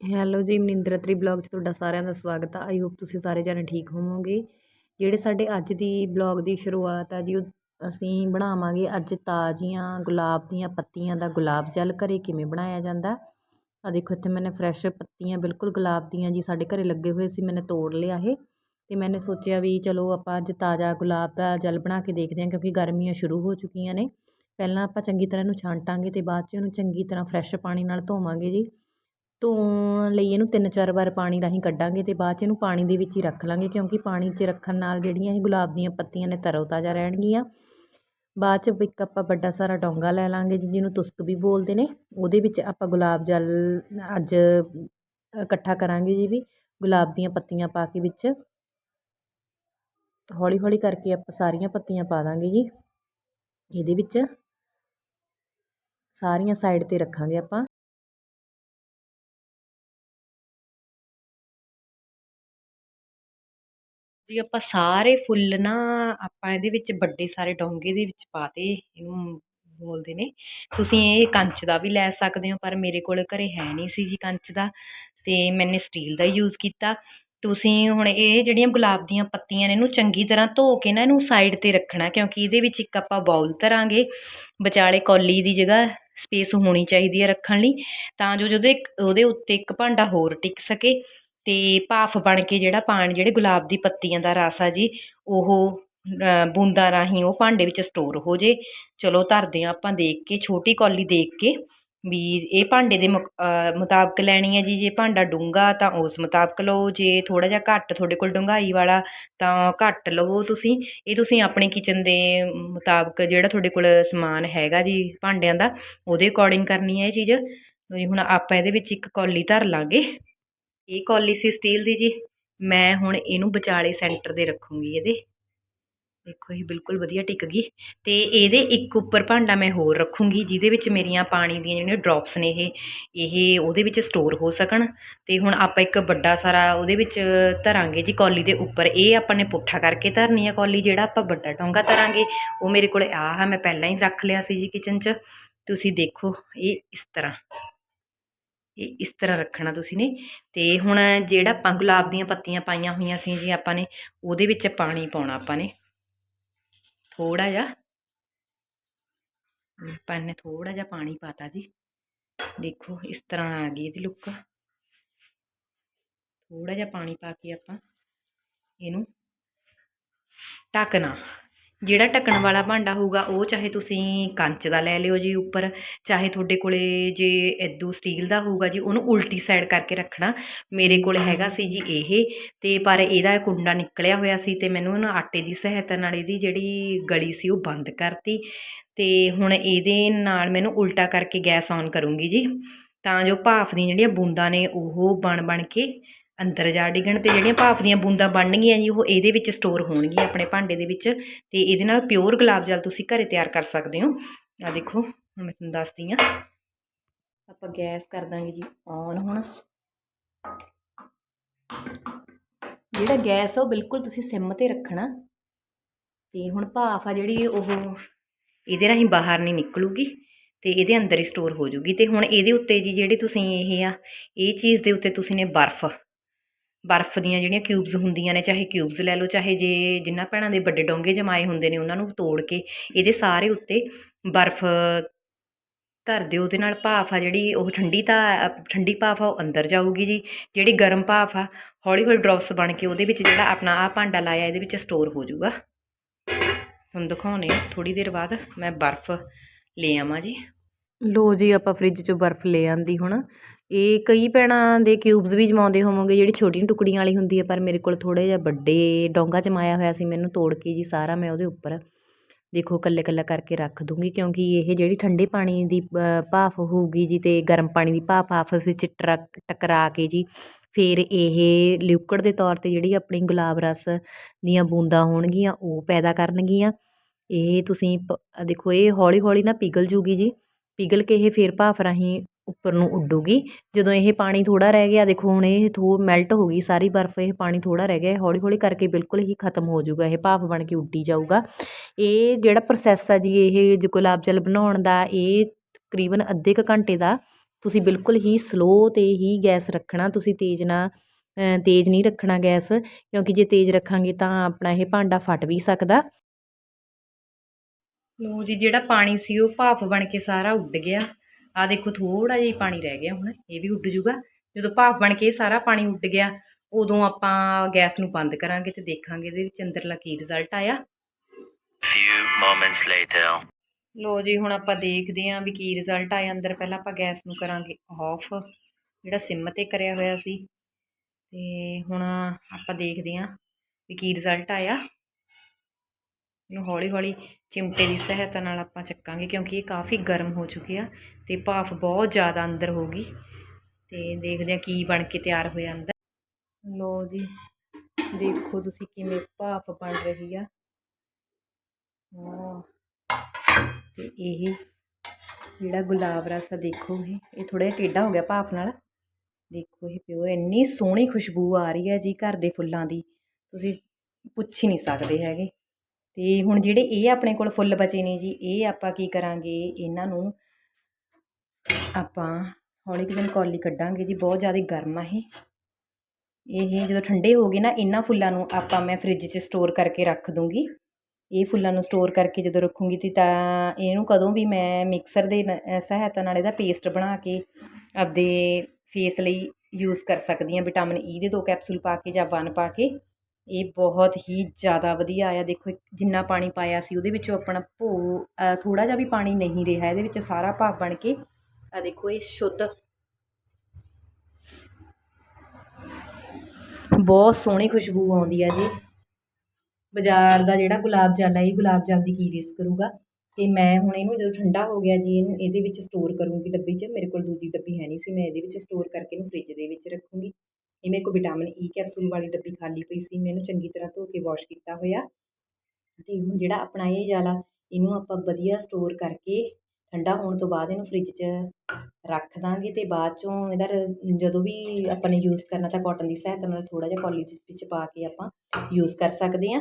Hello ਜੀ, Maninder Atri blog 'ਚ ਤੁਹਾਡਾ ਸਾਰਿਆਂ ਦਾ ਸਵਾਗਤ ਆ। ਆਈ ਹੋਪ ਤੁਸੀਂ ਸਾਰੇ ਜਾਣੇ ਠੀਕ ਹੋਵੋਗੇ। ਜਿਹੜੇ ਸਾਡੇ ਅੱਜ ਦੀ ਬਲੌਗ ਦੀ ਸ਼ੁਰੂਆਤ ਆ ਜੀ, ਉਹ ਅਸੀਂ ਬਣਾਵਾਂਗੇ ਅੱਜ ਤਾਜ਼ੀਆਂ ਗੁਲਾਬ ਦੀਆਂ ਪੱਤੀਆਂ ਦਾ ਗੁਲਾਬ ਜਲ ਘਰੇ ਕਿਵੇਂ ਬਣਾਇਆ ਜਾਂਦਾ। ਆ ਦੇਖੋ, ਇੱਥੇ ਮੈਨੇ ਫਰੈਸ਼ ਪੱਤੀਆਂ, ਬਿਲਕੁਲ ਗੁਲਾਬ ਦੀਆਂ ਜੀ, ਸਾਡੇ ਘਰੇ ਲੱਗੇ ਹੋਏ ਸੀ, ਮੈਨੇ ਤੋੜ ਲਿਆ ਇਹ। ਤੇ ਮੈਨੇ ਸੋਚਿਆ ਵੀ ਚਲੋ ਆਪਾਂ ਅੱਜ ਤਾਜ਼ਾ ਗੁਲਾਬ ਦਾ ਜਲ ਬਣਾ ਕੇ ਦੇਖਦੇ ਹਾਂ, ਕਿਉਂਕਿ ਗਰਮੀਆਂ ਸ਼ੁਰੂ ਹੋ ਚੁੱਕੀਆਂ ਨੇ। ਪਹਿਲਾਂ ਆਪਾਂ ਚੰਗੀ ਤਰ੍ਹਾਂ ਇਹਨੂੰ ਛਾਂਟਾਂਗੇ ਤੇ ਬਾਅਦ 'ਚ ਇਹਨੂੰ ਚੰਗੀ ਤਰ੍ਹਾਂ ਫਰੈਸ਼ ਪਾਣੀ ਨਾਲ ਧੋਵਾਂਗੇ ਜੀ। ਧੋਣ ਲਈ ਇਹਨੂੰ ਤਿੰਨ ਚਾਰ ਵਾਰ ਪਾਣੀ ਰਾਹੀਂ ਕੱਢਾਂਗੇ ਅਤੇ ਬਾਅਦ 'ਚ ਇਹਨੂੰ ਪਾਣੀ ਦੇ ਵਿੱਚ ਹੀ ਰੱਖ ਲਾਂਗੇ ਕਿਉਂਕਿ ਪਾਣੀ 'ਚ ਰੱਖਣ ਨਾਲ ਜਿਹੜੀਆਂ ਇਹ ਗੁਲਾਬ ਦੀਆਂ ਪੱਤੀਆਂ ਨੇ ਤਰੋ ਤਾਜ਼ਾ ਰਹਿਣਗੀਆਂ। ਬਾਅਦ 'ਚ ਇੱਕ ਆਪਾਂ ਵੱਡਾ ਸਾਰਾ ਡੋਂਗਾ ਲੈ ਲਾਂਗੇ ਜਿਹਨੂੰ ਤੁਸਕ ਵੀ ਬੋਲਦੇ ਨੇ। ਉਹਦੇ ਵਿੱਚ ਆਪਾਂ ਗੁਲਾਬ ਜਲ ਅੱਜ ਇਕੱਠਾ ਕਰਾਂਗੇ ਜੀ ਵੀ, ਗੁਲਾਬ ਦੀਆਂ ਪੱਤੀਆਂ ਪਾ ਕੇ ਵਿੱਚ। ਹੌਲੀ ਹੌਲੀ ਕਰਕੇ ਆਪਾਂ ਸਾਰੀਆਂ ਪੱਤੀਆਂ ਪਾ ਦਾਂਗੇ ਜੀ। ਇਹਦੇ ਵਿੱਚ ਸਾਰੀਆਂ ਸਾਈਡ 'ਤੇ ਰੱਖਾਂਗੇ ਆਪਾਂ। ਜੀ, ਆਪਾਂ ਸਾਰੇ ਫੁੱਲ ਨਾ ਆਪਾਂ ਇਹਦੇ ਵਿੱਚ ਵੱਡੇ ਸਾਰੇ ਡੋਂਗੇ ਦੇ ਵਿੱਚ ਪਾਤੇ ਇਹਨੂੰ ਬੋਲਦੇ ਨੇ। ਤੁਸੀਂ ਇਹ ਕੰਚ ਦਾ ਵੀ ਲੈ ਸਕਦੇ ਹੋ, ਪਰ ਮੇਰੇ ਕੋਲ ਘਰੇ ਹੈ ਨਹੀਂ ਸੀ ਜੀ ਕੰਚ ਦਾ ਤੇ ਮੈਨੇ ਸਟੀਲ ਦਾ ਯੂਜ਼ ਕੀਤਾ। ਤੁਸੀਂ ਹੁਣ ਇਹ ਜਿਹੜੀਆਂ ਗੁਲਾਬ ਦੀਆਂ ਪੱਤੀਆਂ ਨੇ ਇਹਨੂੰ ਚੰਗੀ ਤਰ੍ਹਾਂ ਧੋ ਕੇ ਨਾ ਇਹਨੂੰ ਸਾਈਡ ਤੇ ਰੱਖਣਾ, ਕਿਉਂਕਿ ਇਹਦੇ ਵਿੱਚ ਇੱਕ ਆਪਾਂ ਬਾਉਲ ਧਰਾਂਗੇ। ਵਿਚਾਲੇ ਕੌਲੀ ਦੀ ਜਗ੍ਹਾ ਸਪੇਸ ਹੋਣੀ ਚਾਹੀਦੀ ਹੈ ਰੱਖਣ ਲਈ, ਤਾਂ ਜੋ ਜਦੋਂ ਉਹਦੇ ਉੱਤੇ ਇੱਕ ਭਾਂਡਾ ਹੋਰ ਟਿਕ ਸਕੇ। ਤੇ ਭਾਫ ਬਣ ਕੇ ਜਿਹੜਾ ਪਾਣੀ ਜਿਹੜੇ ਗੁਲਾਬ ਦੀ ਪੱਤੀਆਂ ਦਾ ਰਸ ਆ ਜੀ, ਉਹ ਬੂੰਦਾਂ ਰਾਹੀਂ ਉਹ ਭਾਂਡੇ ਵਿੱਚ ਸਟੋਰ ਹੋ ਜੇ। ਚਲੋ ਧਰਦੇ ਆ ਆਪਾਂ ਦੇਖ ਕੇ, ਛੋਟੀ ਕੌਲੀ ਦੇਖ ਕੇ ਵੀ ਇਹ ਭਾਂਡੇ ਦੇ ਮੁਤਾਬਕ ਲੈਣੀ ਹੈ ਜੀ। ਜੇ ਭਾਂਡਾ ਡੂੰਗਾ ਤਾਂ ਉਸ ਮੁਤਾਬਕ ਲਓ। ਜੇ ਥੋੜਾ ਜਿਹਾ ਘੱਟ ਤੁਹਾਡੇ ਕੋਲ ਡੂੰਘਾਈ ਵਾਲਾ ਤਾਂ ਘੱਟ ਲਵੋ ਤੁਸੀਂ। ਇਹ ਤੁਸੀਂ ਆਪਣੇ ਕਿਚਨ ਦੇ ਮੁਤਾਬਕ ਜਿਹੜਾ ਤੁਹਾਡੇ ਕੋਲ ਸਮਾਨ ਹੈਗਾ ਜੀ ਭਾਂਡਿਆਂ ਦਾ, ਉਹਦੇ ਅਕੋਰਡਿੰਗ ਕਰਨੀ ਹੈ ਇਹ ਚੀਜ਼। ਹੁਣ ਆਪਾਂ ਇਹਦੇ ਵਿੱਚ ਇੱਕ ਕੌਲੀ ਧਰ ਲਾਂਗੇ। ਇਹ ਕੌਲੀ ਸੀ ਸਟੀਲ ਦੀ ਜੀ। ਮੈਂ ਹੁਣ ਇਹਨੂੰ ਵਿਚਾਲੇ ਸੈਂਟਰ ਦੇ ਰੱਖੂੰਗੀ ਇਹਦੇ। ਦੇਖੋ ਇਹ ਬਿਲਕੁਲ ਵਧੀਆ ਟਿਕ ਗਈ। ਤੇ ਇਹਦੇ ਇੱਕ ਉੱਪਰ ਭਾਂਡਾ ਮੈਂ ਹੋਰ ਰੱਖੂੰਗੀ, ਜਿਹਦੇ ਵਿੱਚ ਮੇਰੀਆਂ ਪਾਣੀ ਦੀਆਂ ਜਿਹੜੀਆਂ ਡ੍ਰੌਪਸ ਨੇ ਇਹ ਇਹ ਉਹਦੇ ਵਿੱਚ ਸਟੋਰ ਹੋ ਸਕਣ। ਤੇ ਹੁਣ ਆਪਾਂ ਇੱਕ ਵੱਡਾ ਸਾਰਾ ਉਹਦੇ ਵਿੱਚ ਧਰਾਂਗੇ ਜੀ ਕੌਲੀ ਦੇ ਉੱਪਰ। ਇਹ ਆਪਾਂ ਨੇ ਪੁੱਠਾ ਕਰਕੇ ਧਰਨੀ ਆ ਕੌਲੀ, ਜਿਹੜਾ ਆਪਾਂ ਵੱਡਾ ਡੋਂਗਾ ਧਰਾਂਗੇ, ਉਹ ਮੇਰੇ ਕੋਲ ਆ ਹੈ ਮੈਂ ਪਹਿਲਾਂ ਹੀ ਰੱਖ ਲਿਆ ਸੀ ਜੀ ਕਿਚਨ 'ਚ। ਤੁਸੀਂ ਦੇਖੋ ਇਹ ਇਸ ਤਰ੍ਹਾਂ। ਇਹ ਇਸ ਤਰ੍ਹਾਂ ਰੱਖਣਾ ਤੁਸੀਂ ਨੇ। ਤੇ ਹੁਣ ਜਿਹੜਾ ਆਪਾਂ ਗੁਲਾਬ ਦੀਆਂ ਪੱਤੀਆਂ ਪਾਈਆਂ ਹੋਈਆਂ ਸੀ ਜੀ ਆਪਾਂ ਨੇ, ਉਹਦੇ ਵਿੱਚ ਪਾਣੀ ਪਾਉਣਾ ਆਪਾਂ ਨੇ। ਥੋੜਾ ਜਿਹਾ। ਆਪਾਂ ਨੇ ਥੋੜਾ ਜਿਹਾ ਪਾਣੀ ਪਾਤਾ ਜੀ। ਦੇਖੋ ਇਸ ਤਰ੍ਹਾਂ ਆ ਗਈ ਇਹਦੀ ਲੁੱਕ। ਥੋੜਾ ਜਿਹਾ ਪਾਣੀ ਪਾ ਕੇ ਆਪਾਂ ਇਹਨੂੰ ਢੱਕਣਾ। ਜਿਹੜਾ ਢੱਕਣ ਵਾਲਾ ਭਾਂਡਾ ਹੋਊਗਾ, ਉਹ ਚਾਹੇ ਤੁਸੀਂ ਕੰਚ ਦਾ ਲੈ ਲਿਓ ਜੀ ਉੱਪਰ, ਚਾਹੇ ਤੁਹਾਡੇ ਕੋਲੇ ਜੇ ਐਦੂ ਸਟੀਲ ਦਾ ਹੋਊਗਾ ਜੀ, ਉਹਨੂੰ ਉਲਟੀ ਸਾਈਡ ਕਰਕੇ ਰੱਖਣਾ। ਮੇਰੇ ਕੋਲ ਹੈਗਾ ਸੀ ਜੀ ਇਹ, ਤੇ ਪਰ ਇਹਦਾ ਕੁੰਡਾ ਨਿਕਲਿਆ ਹੋਇਆ ਸੀ ਤੇ ਮੈਨੂੰ ਉਹਨਾਂ ਆਟੇ ਦੀ ਸਹਾਇਤਾ ਨਾਲ ਇਹਦੀ ਜਿਹੜੀ ਗਲੀ ਸੀ ਉਹ ਬੰਦ ਕਰਤੀ। ਤੇ ਹੁਣ ਇਹਦੇ ਨਾਲ ਮੈਨੂੰ ਉਲਟਾ ਕਰਕੇ ਗੈਸ ਔਨ ਕਰੂੰਗੀ ਜੀ। ਤਾਂ ਜੋ ਭਾਫ ਦੀਆਂ ਜਿਹੜੀਆਂ ਬੂੰਦਾਂ ਨੇ ਉਹ ਬਣ ਬਣ ਕੇ ਅੰਦਰ ਜਾ ਡਿੱਗਣ ਤੇ ਜਿਹੜੀਆਂ ਭਾਫ ਦੀਆਂ ਬੂੰਦਾਂ ਬਣਨਗੀਆਂ ਜੀ, ਉਹ ਇਹਦੇ ਵਿੱਚ ਸਟੋਰ ਹੋਣਗੀਆਂ ਆਪਣੇ ਭਾਂਡੇ ਦੇ ਵਿੱਚ ਤੇ ਇਹਦੇ ਨਾਲ ਪਿਓਰ ਗੁਲਾਬ ਜਲ ਤੁਸੀਂ ਘਰੇ ਤਿਆਰ ਕਰ ਸਕਦੇ ਹੋ। ਆ ਦੇਖੋ, ਹੁਣ ਮੈਂ ਤੁਹਾਨੂੰ ਦੱਸਦੀ ਆ ਆਪਾਂ ਗੈਸ ਕਰ ਦਾਂਗੇ ਜੀ ਔਨ ਹੁਣ। ਜਿਹੜਾ ਗੈਸ ਉਹ ਬਿਲਕੁਲ ਤੁਸੀਂ ਸਿਮ ਤੇ ਰੱਖਣਾ। ਤੇ ਹੁਣ ਭਾਫ ਆ ਜਿਹੜੀ ਉਹ, ਇਹਦੇ ਰਾਹੀਂ ਬਾਹਰ ਨਹੀਂ ਨਿਕਲੂਗੀ ਤੇ ਇਹਦੇ ਅੰਦਰ ਹੀ ਸਟੋਰ ਹੋ ਜੂਗੀ ਤੇ ਹੁਣ ਇਹਦੇ ਉੱਤੇ ਜੀ, ਜਿਹੜੇ ਤੁਸੀਂ ਇਹ ਆ, ਇਹ ਚੀਜ਼ ਦੇ ਉੱਤੇ ਤੁਸੀਂ ਨੇ ਬਰਫ਼। ਬਰਫ਼ ਦੀਆਂ ਜਿਹੜੀਆਂ ਕਿਊਬਸ ਹੁੰਦੀਆਂ ਨੇ, ਚਾਹੇ ਕਿਊਬਸ ਲੈ ਲਓ, ਚਾਹੇ ਜੇ ਜਿੰਨਾ ਭੈਣਾਂ ਦੇ ਵੱਡੇ ਡੋਂਗੇ ਜਮਾਏ ਹੁੰਦੇ ਨੇ, ਉਹਨਾਂ ਨੂੰ ਤੋੜ ਕੇ ਇਹਦੇ ਸਾਰੇ ਉੱਤੇ ਬਰਫ਼ ਧਰ ਦਿਓ। ਉਹਦੇ ਨਾਲ ਭਾਫ ਆ ਜਿਹੜੀ, ਉਹ ਠੰਡੀ ਤਾਂ, ਠੰਡੀ ਭਾਫ ਆ, ਉਹ ਅੰਦਰ ਜਾਊਗੀ ਜੀ। ਜਿਹੜੀ ਗਰਮ ਭਾਫ ਆ, ਹੌਲੀ ਹੌਲੀ ਡ੍ਰੌਪਸ ਬਣ ਕੇ ਉਹਦੇ ਵਿੱਚ ਜਿਹੜਾ ਆਪਣਾ ਆ ਭਾਂਡਾ ਲਾਇਆ, ਇਹਦੇ ਵਿੱਚ ਸਟੋਰ ਹੋ ਜਾਊਗਾ। ਤੁਹਾਨੂੰ ਦਿਖਾਉਣੇ ਥੋੜੀ ਦੇਰ ਬਾਅਦ ਮੈਂ ਬਰਫ਼ ਲੈ ਆਵਾਂ ਜੀ। ਲੋ ਜੀ, ਆਪਾਂ ਫ੍ਰਿਜ ਚੋਂ ਬਰਫ਼ ਲੈ ਆਂਦੀ ਹੁਣ। ਇਹ ਕਈ ਭੈਣਾਂ ਦੇ ਕਿਊਬਸ ਵੀ ਜਮਾਉਂਦੇ ਹੋਵੋਗੇ, ਜਿਹੜੀ ਛੋਟੀਆਂ ਟੁਕੜੀਆਂ ਵਾਲੀ ਹੁੰਦੀ ਹੈ, ਪਰ ਮੇਰੇ ਕੋਲ ਥੋੜ੍ਹਾ ਜਿਹਾ ਵੱਡੇ ਡੋਂਗਾ ਜਮਾਇਆ ਹੋਇਆ ਸੀ, ਮੈਨੂੰ ਤੋੜ ਕੇ ਜੀ ਸਾਰਾ ਮੈਂ ਉਹਦੇ ਉੱਪਰ ਦੇਖੋ ਕੱਲੇ ਇਕੱਲਾ ਕਰਕੇ ਰੱਖ ਦੂੰਗੀ, ਕਿਉਂਕਿ ਇਹ ਜਿਹੜੀ ਠੰਡੇ ਪਾਣੀ ਦੀ ਭਾਫ ਹੋਊਗੀ ਜੀ ਤੇ ਗਰਮ ਪਾਣੀ ਦੀ ਭਾਫ ਆਪਸ ਵਿੱਚ ਟਕਰਾ ਕੇ ਜੀ, ਫਿਰ ਇਹ ਲਿਕੁਇਡ ਦੇ ਤੌਰ ਤੇ ਜਿਹੜੀ ਆਪਣੀ ਗੁਲਾਬ ਰਸ ਦੀਆਂ ਬੂੰਦਾਂ ਹੋਣਗੀਆਂ, ਉਹ ਪੈਦਾ ਕਰਨਗੀਆਂ। ਇਹ ਤੁਸੀਂ ਦੇਖੋ ਇਹ ਹੌਲੀ ਹੌਲੀ ਨਾ ਪਿਘਲ ਜੂਗੀ ਜੀ। ਪਿਘਲ ਕੇ ਇਹ ਫਿਰ ਭਾਫ ਰਾਹੀਂ ਉੱਪਰ ਨੂੰ ਉੱਡੂਗੀ। ਜਦੋਂ ਇਹ ਪਾਣੀ ਥੋੜ੍ਹਾ ਰਹਿ ਗਿਆ, ਦੇਖੋ ਹੁਣ ਇਹ ਥੋ ਮੈਲਟ ਹੋ ਗਈ ਸਾਰੀ ਬਰਫ਼, ਇਹ ਪਾਣੀ ਥੋੜ੍ਹਾ ਰਹਿ ਗਿਆ ਹੌਲੀ ਹੌਲੀ ਕਰਕੇ ਬਿਲਕੁਲ ਹੀ ਖਤਮ ਹੋ ਜਾਊਗਾ, ਇਹ ਭਾਫ ਬਣ ਕੇ ਉੱਡੀ ਜਾਊਗਾ। ਇਹ ਜਿਹੜਾ ਪ੍ਰੋਸੈਸ ਆ ਜੀ, ਇਹ ਜੋ ਗੁਲਾਬ ਜਲ ਬਣਾਉਣ ਦਾ, ਇਹ ਤਕਰੀਬਨ ਅੱਧੇ ਕ ਘੰਟੇ ਦਾ, ਤੁਸੀਂ ਬਿਲਕੁਲ ਹੀ ਸਲੋ 'ਤੇ ਹੀ ਗੈਸ ਰੱਖਣਾ, ਤੁਸੀਂ ਤੇਜ਼ ਨਾ ਤੇਜ਼ ਨਹੀਂ ਰੱਖਣਾ ਗੈਸ, ਕਿਉਂਕਿ ਜੇ ਤੇਜ਼ ਰੱਖਾਂਗੇ ਤਾਂ ਆਪਣਾ ਇਹ ਭਾਂਡਾ ਫਟ ਵੀ ਸਕਦਾ। ਲੋ ਜੀ ਜਿਹੜਾ ਪਾਣੀ ਸੀ ਉਹ ਭਾਫ ਬਣ ਕੇ ਸਾਰਾ ਉੱਡ ਗਿਆ। ਆ ਦੇਖੋ ਥੋੜਾ ਜਿਹਾ ਹੀ ਪਾਣੀ ਰਹਿ ਗਿਆ ਹੁਣ ਇਹ ਵੀ ਉੱਡ ਜੂਗਾ। ਜਦੋਂ ਭਾਫ ਬਣ ਕੇ ਸਾਰਾ ਪਾਣੀ ਉੱਡ ਗਿਆ ਉਦੋਂ ਆਪਾਂ ਗੈਸ ਨੂੰ ਬੰਦ ਕਰਾਂਗੇ ਤੇ ਦੇਖਾਂਗੇ ਇਹਦੇ ਵਿੱਚ ਅੰਦਰਲਾ ਕੀ ਰਿਜ਼ਲਟ ਆਇਆ। Few moments later. ਲੋ ਜੀ ਹੁਣ ਆਪਾਂ ਦੇਖਦੇ ਆਂ ਵੀ ਕੀ ਰਿਜ਼ਲਟ ਆਇਆ। ਅੰਦਰ ਪਹਿਲਾਂ ਆਪਾਂ ਗੈਸ ਨੂੰ ਕਰਾਂਗੇ ਆਫ ਜਿਹੜਾ ਸਿਮ ਤੇ ਕਰਿਆ ਹੋਇਆ ਸੀ। ਤੇ ਹੁਣ ਆਪਾਂ ਦੇਖਦੇ ਆਂ ਵੀ ਕੀ ਰਿਜ਼ਲਟ ਆਇਆ। ਇਹਨੂੰ ਹੌਲੀ ਹੌਲੀ ਚਿਮਟੇ ਦੀ ਸਹਾਇਤਾ ਨਾਲ ਆਪਾਂ ਚੱਕਾਂਗੇ ਕਿਉਂਕਿ ਇਹ ਕਾਫੀ ਗਰਮ ਹੋ ਚੁੱਕੀ ਆ ਤੇ ਭਾਫ ਬਹੁਤ ਜ਼ਿਆਦਾ ਅੰਦਰ ਹੋ ਗਈ ਤੇ ਦੇਖਦੇ ਆਂ ਕੀ ਬਣ ਕੇ ਤਿਆਰ ਹੋਇਆ ਅੰਦਰ। ਲੋ ਜੀ, ਦੇਖੋ ਤੁਸੀਂ ਕਿਵੇਂ ਭਾਫ ਬਣ ਰਹੀ ਆ। ਵਾਹ, ਤੇ ਇਹ ਜਿਹੜਾ ਗੁਲਾਬ ਰਸ ਆ, ਦੇਖੋ ਇਹ ਇਹ ਥੋੜਾ ਜਿਹਾ ਟੇਢਾ ਹੋ ਗਿਆ ਭਾਫ ਨਾਲ। ਦੇਖੋ ਇਹ ਪਿਓ, ਇੰਨੀ ਸੋਹਣੀ ਖੁਸ਼ਬੂ ਆ ਰਹੀ ਹੈ ਜੀ ਘਰ ਦੇ ਫੁੱਲਾਂ ਦੀ। ਤੁਸੀਂ ਪੁੱਛ ਹੀ ਨਹੀਂ ਸਕਦੇ ਹੈਗੇ। ਤੇ ਹੁਣ ਜਿਹੜੇ ਇਹ ਆਪਣੇ ਕੋਲ ਫੁੱਲ ਬਚੇ ਨੇ ਜੀ, ਇਹ ਆਪਾਂ ਕੀ ਕਰਾਂਗੇ? ਇਹਨਾਂ ਨੂੰ ਆਪਾਂ ਹੌਲੀ ਜਿਹੀ ਕੌਲੀ ਕੱਢਾਂਗੇ ਜੀ, ਬਹੁਤ ਜ਼ਿਆਦਾ ਗਰਮ ਆ ਇਹ। ਇਹ ਜਦੋਂ ਠੰਡੇ ਹੋ ਗਏ ਨਾ, ਇਹਨਾਂ ਫੁੱਲਾਂ ਨੂੰ ਆਪਾਂ ਮੈਂ ਫ੍ਰਿਜ 'ਚ ਸਟੋਰ ਕਰਕੇ ਰੱਖ ਦੂੰਗੀ। ਇਹ ਫੁੱਲਾਂ ਨੂੰ ਸਟੋਰ ਕਰਕੇ ਜਦੋਂ ਰੱਖੂੰਗੀ ਤੇ ਤਾਂ ਇਹਨੂੰ ਕਦੋਂ ਵੀ ਮੈਂ ਮਿਕਸਰ ਦੇ ਸਹਾਇਤਾ ਨਾਲ ਇਹਦਾ ਪੇਸਟ ਬਣਾ ਕੇ ਆਪਦੇ ਫੇਸ ਲਈ ਯੂਜ਼ ਕਰ ਸਕਦੀ ਹਾਂ, ਵਿਟਾਮਿਨ ਈ ਦੇ ਦੋ ਕੈਪਸੂਲ ਪਾ ਕੇ ਜਾਂ ਵਨ ਪਾ ਕੇ। ਇਹ ਬਹੁਤ ਹੀ ਜ਼ਿਆਦਾ ਵਧੀਆ ਆਇਆ। ਦੇਖੋ ਜਿੰਨਾ ਪਾਣੀ ਪਾਇਆ ਸੀ, ਉਹਦੇ ਵਿੱਚੋਂ ਆਪਣਾ ਭੋ ਥੋੜ੍ਹਾ ਜਿਹਾ ਵੀ ਪਾਣੀ ਨਹੀਂ ਰਿਹਾ, ਇਹਦੇ ਵਿੱਚ ਸਾਰਾ ਭਾਫ ਬਣ ਕੇ ਆ ਦੇਖੋ ਇਹ ਸ਼ੁੱਧ। ਬਹੁਤ ਸੋਹਣੀ ਖੁਸ਼ਬੂ ਆਉਂਦੀ ਆ ਜੀ। ਬਾਜ਼ਾਰ ਦਾ ਜਿਹੜਾ ਗੁਲਾਬ ਜਲ ਹੈ ਇਹ ਗੁਲਾਬ ਜਲ ਦੀ ਕੀ ਰੇਸ ਕਰੂਗਾ? ਤੇ ਮੈਂ ਹੁਣ ਇਹਨੂੰ ਜਦੋਂ ਠੰਡਾ ਹੋ ਗਿਆ ਜੀ, ਇਹਨੂੰ ਇਹਦੇ ਵਿੱਚ ਸਟੋਰ ਕਰੂੰਗੀ ਡੱਬੀ 'ਚ। ਮੇਰੇ ਕੋਲ ਦੂਜੀ ਡੱਬੀ ਹੈ ਨਹੀਂ ਸੀ, ਮੈਂ ਇਹਦੇ ਵਿੱਚ ਸਟੋਰ ਕਰਕੇ ਇਹਨੂੰ ਫ੍ਰਿਜ ਦੇ ਵਿੱਚ ਰੱਖੂੰਗੀ। ਇਹ ਮੇਰੇ ਕੋਲ ਵਿਟਾਮਿਨ ਈ ਕੈਪਸੂਲ ਵਾਲੀ ਡੱਬੀ ਖਾਲੀ ਪਈ ਸੀ, ਮੈਂ ਇਹਨੂੰ ਚੰਗੀ ਤਰ੍ਹਾਂ ਧੋ ਕੇ ਵਾਸ਼ ਕੀਤਾ ਹੋਇਆ ਤੇ ਹੁਣ ਜਿਹੜਾ ਆਪਣਾ ਇਹ ਜ਼ਾਲਾ, ਇਹਨੂੰ ਆਪਾਂ ਵਧੀਆ ਸਟੋਰ ਕਰਕੇ ਠੰਡਾ ਹੋਣ ਤੋਂ ਬਾਅਦ ਇਹਨੂੰ ਫ੍ਰਿਜ 'ਚ ਰੱਖ ਦਾਂਗੇ ਤੇ ਬਾਅਦ ਚੋਂ ਇਹਦਾ ਰ- ਜਦੋਂ ਵੀ ਆਪਾਂ ਨੇ ਯੂਜ਼ ਕਰਨਾ ਤਾਂ ਕਾਟਨ ਦੀ ਸਹਾਇਤਾ ਨਾਲ ਥੋੜਾ ਜਿਹਾ ਕੌਲੀ ਵਿੱਚ ਪਾ ਕੇ ਆਪਾਂ ਯੂਜ਼ ਕਰ ਸਕਦੇ ਹਾਂ।